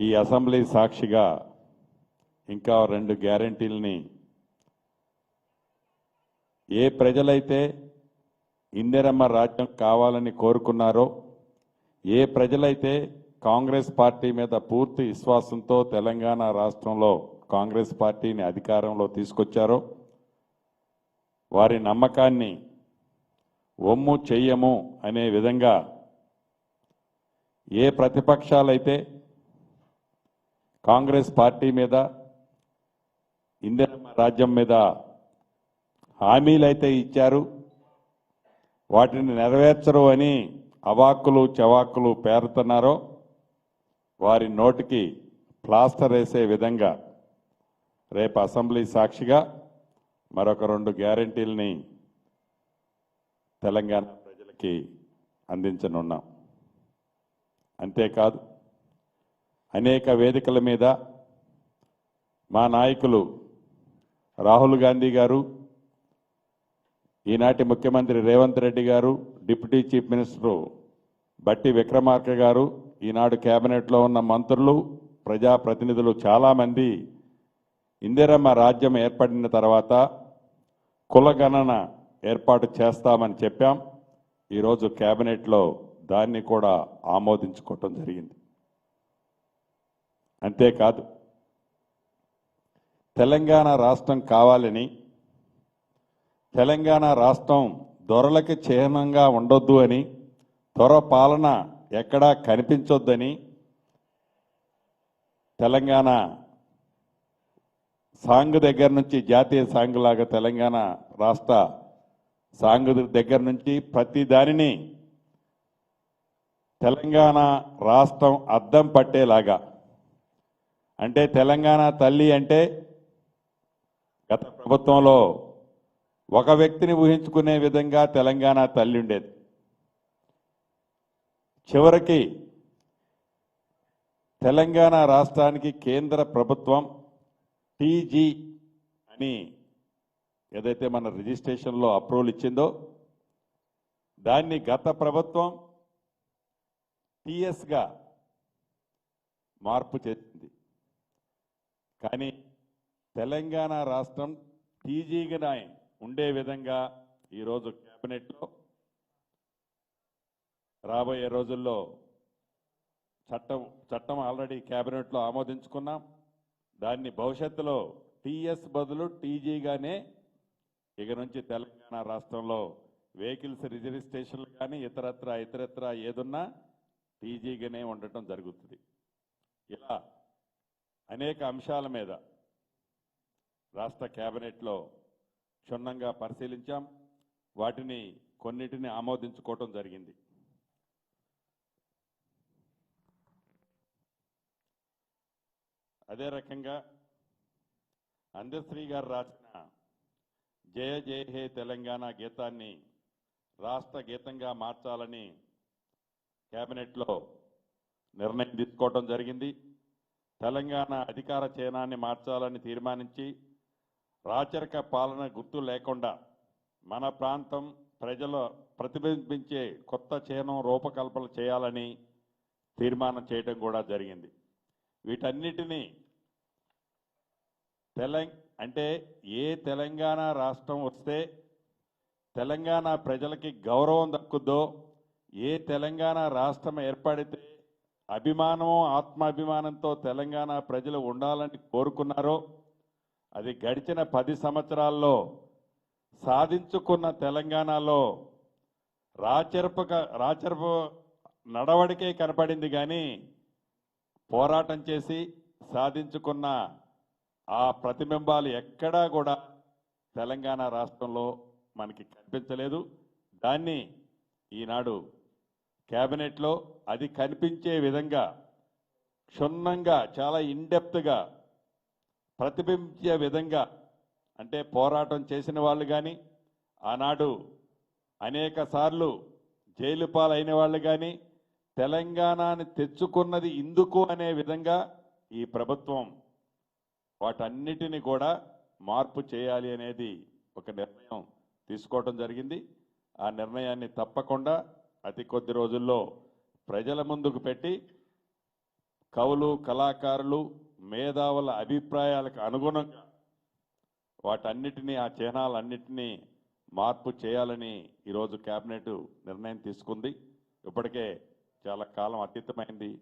ఈ అసెంబ్లీ సాక్షిగా ఇంకా రెండు గ్యారంటీల్ని ఏ ప్రజలైతే ఇందిరమ్మ రాజ్యం కావాలని కోరుకున్నారో ఏ ప్రజలైతే కాంగ్రెస్ పార్టీ మీద పూర్తి విశ్వాసంతో తెలంగాణ రాష్ట్రంలో కాంగ్రెస్ పార్టీని అధికారంలో తీసుకొచ్చారో వారి నమ్మకాన్ని ఒమ్ము చెయ్యము అనే విధంగా ఏ ప్రతిపక్షాలైతే కాంగ్రెస్ పార్టీ మీద ఇందిరమ్మ రాజ్యం మీద హామీలైతే ఇచ్చారు. వాటిని నెరవేర్చరు అని అవాక్కులు చవాక్కులు పేరుతున్నారో వారి నోటికి ప్లాస్టర్ వేసే విధంగా రేపు అసెంబ్లీ సాక్షిగా మరొక రెండు గ్యారంటీల్ని తెలంగాణ ప్రజలకి అందించనున్నాం. అంతేకాదు అనేక వేదికల మీద మా నాయకులు రాహుల్ గాంధీ గారు ఈనాటి ముఖ్యమంత్రి రేవంత్ రెడ్డి గారు డిప్యూటీ చీఫ్ మినిస్టరు బట్టి విక్రమార్క గారు ఈనాడు కేబినెట్లో ఉన్న మంత్రులు ప్రజాప్రతినిధులు చాలామంది ఇందిరమ్మ రాజ్యం ఏర్పడిన తర్వాత కులగణన ఏర్పాటు చేస్తామని చెప్పాం. ఈరోజు కేబినెట్లో దాన్ని కూడా ఆమోదించుకోవటం జరిగింది. అంతేకాదు తెలంగాణ రాష్ట్రం కావాలని తెలంగాణ రాష్ట్రం దొరలకి చిహ్నంగా ఉండొద్దు అని దొర పాలన ఎక్కడా కనిపించొద్దని తెలంగాణ సాంగ్ దగ్గర నుంచి జాతీయ సాంగ్ లాగా తెలంగాణ రాష్ట్ర సాంగ్ దగ్గర నుంచి ప్రతి దానిని తెలంగాణ రాష్ట్రం అద్దం పట్టేలాగా అంటే తెలంగాణ తల్లి అంటే గత ప్రభుత్వంలో ఒక వ్యక్తిని ఊహించుకునే విధంగా తెలంగాణ తల్లి ఉండేది. చివరికి తెలంగాణ రాష్ట్రానికి కేంద్ర ప్రభుత్వం టీజీ అని ఏదైతే మన రిజిస్ట్రేషన్లో అప్రూవల్ ఇచ్చిందో దాన్ని గత ప్రభుత్వం టీఎస్గా మార్పు చేసింది. కానీ తెలంగాణ రాష్ట్రం టీజీగా ఉండే విధంగా ఈరోజు క్యాబినెట్లో రాబోయే రోజుల్లో చట్టం చట్టం ఆల్రెడీ క్యాబినెట్లో ఆమోదించుకున్నాం. దాన్ని భవిష్యత్తులో టీఎస్ బదులు టీజీగానే ఇక నుంచి తెలంగాణ రాష్ట్రంలో వెహికల్స్ రిజిస్ట్రేషన్లు కానీ ఇతరత్ర ఇతరత్ర ఏదున్నా టీజీగానే ఉండటం జరుగుతుంది. ఇలా అనేక అంశాల మీద రాష్ట్ర కేబినెట్లో క్షుణ్ణంగా పరిశీలించాం. వాటిని కొన్నిటిని ఆమోదించుకోవటం జరిగింది. అదే రకంగా అందశ్రీ గారు రాసిన జయ జయ హే తెలంగాణ గీతాన్ని రాష్ట్ర గీతంగా మార్చాలని కేబినెట్లో నిర్ణయం తీసుకోవటం జరిగింది. తెలంగాణ అధికార చైనాన్ని మార్చాలని తీర్మానించి రాచరిక పాలన గుర్తు లేకుండా మన ప్రాంతం ప్రజల ప్రతిబింబించే కొత్త చైనం రూపకల్పన చేయాలని తీర్మానం చేయడం కూడా జరిగింది. వీటన్నిటినీ తెలంగ అంటే ఏ తెలంగాణ రాష్ట్రం వస్తే తెలంగాణ ప్రజలకి గౌరవం దక్కుద్దో ఏ తెలంగాణ రాష్ట్రం ఏర్పడితే అభిమానం ఆత్మాభిమానంతో తెలంగాణ ప్రజలు ఉండాలని కోరుకున్నారో అది గడిచిన పది సంవత్సరాల్లో సాధించుకున్న తెలంగాణలో రాచరపక రాచరపు నడవడికే కనపడింది కానీ పోరాటం చేసి సాధించుకున్న ఆ ప్రతిబింబాలు ఎక్కడా కూడా తెలంగాణ రాష్ట్రంలో మనకి కనిపించలేదు. దాన్ని ఈనాడు క్యాబినెట్లో అది కనిపించే విధంగా క్షుణ్ణంగా చాలా ఇండెప్త్గా ప్రతిబింబించే విధంగా అంటే పోరాటం చేసిన వాళ్ళు కానీ ఆనాడు అనేక సార్లు జైలు పాలైన వాళ్ళు కానీ తెలంగాణని తెచ్చుకున్నది ఇందుకు అనే విధంగా ఈ ప్రభుత్వం వాటన్నిటిని కూడా మార్పు చేయాలి అనేది ఒక నిర్ణయం తీసుకోవడం జరిగింది. ఆ నిర్ణయాన్ని తప్పకుండా అతి కొద్ది రోజుల్లో ప్రజల ముందుకు పెట్టి కవులు కళాకారులు మేధావుల అభిప్రాయాలకు అనుగుణంగా వాటన్నిటినీ ఆ చిహ్నాలన్నిటినీ మార్పు చేయాలని ఈరోజు కేబినెట్ నిర్ణయం తీసుకుంది. ఇప్పటికే చాలా కాలం అతీతమైంది.